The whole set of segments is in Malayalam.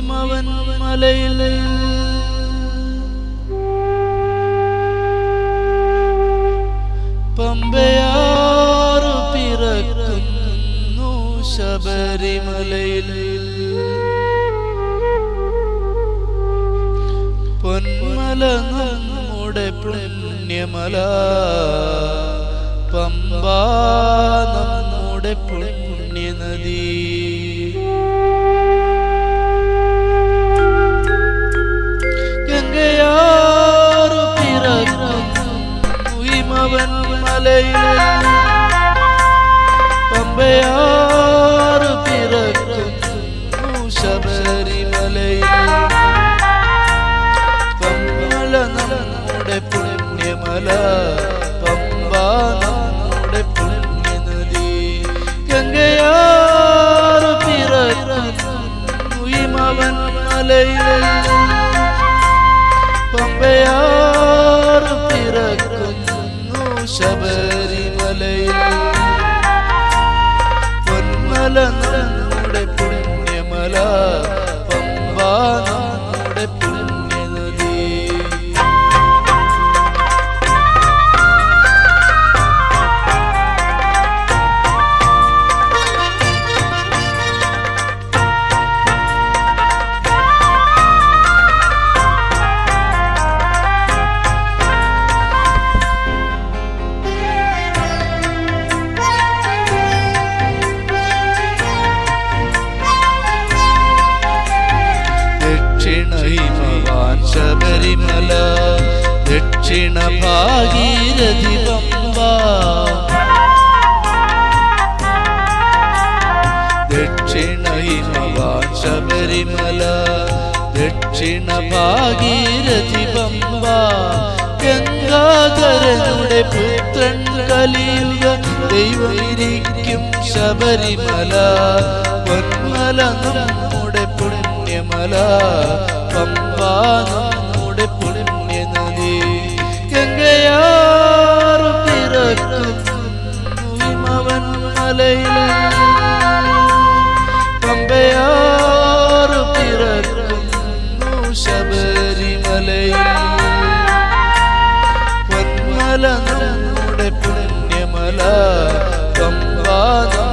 മലയിൽ. പമ്പയാറു പിറക്കുന്നു ശബരിമലയിൽ. പൊന്മല നമ്മുടെ പുണ്യമല. പമ്പ നമ്മുടെ പുണ്യനദി. മലയിൽ പമ്പയാറു പിറക്കുന്നു ശബരിമലയിൽ പമ്പല നമ്മുടെ പുണ്യമല പമ്പ നമ്മുടെ പുണ്യനദി. ഗംഗയാറു പിറക്കുന്നു ഹിമവൻ മലയിൽ. പമ്പയാറ് പിറക്കുന്നു ശബരിമലയിൽ പൊന്മല ദക്ഷിണ ഭാഗീരഥി പമ്പ ഗംഗാധരനുടെ പുത്രൻ കലിയുക ദൈവമിരിക്കും ശബരിമല പൊന്മല നമ്മുടെ പുണ്യമല പമ്പ നമ്മുടെ പുണ്യനദി പുണ്യമല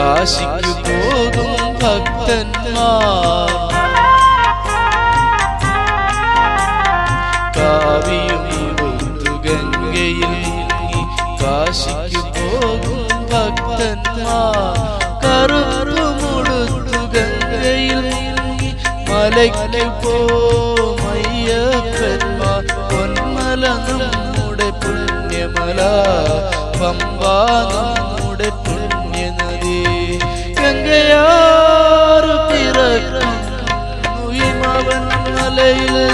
കാശിക്കു പോകും ഭക്തന്മാർ. കാവിയും ഉടുത്തു ഗംഗയിൽ കാശിക്ക് പോകും ഭക്തന്മാർ. കറുപ്പു മുടുത്തു ഗംഗയിൽ മലയ്ക്ക് പോമയ്യപ്പന്മാർ പൊന്മല നമ്മുടെ പുണ്യമല പമ്പ നമ്മുടെ பாவன் அலையிலே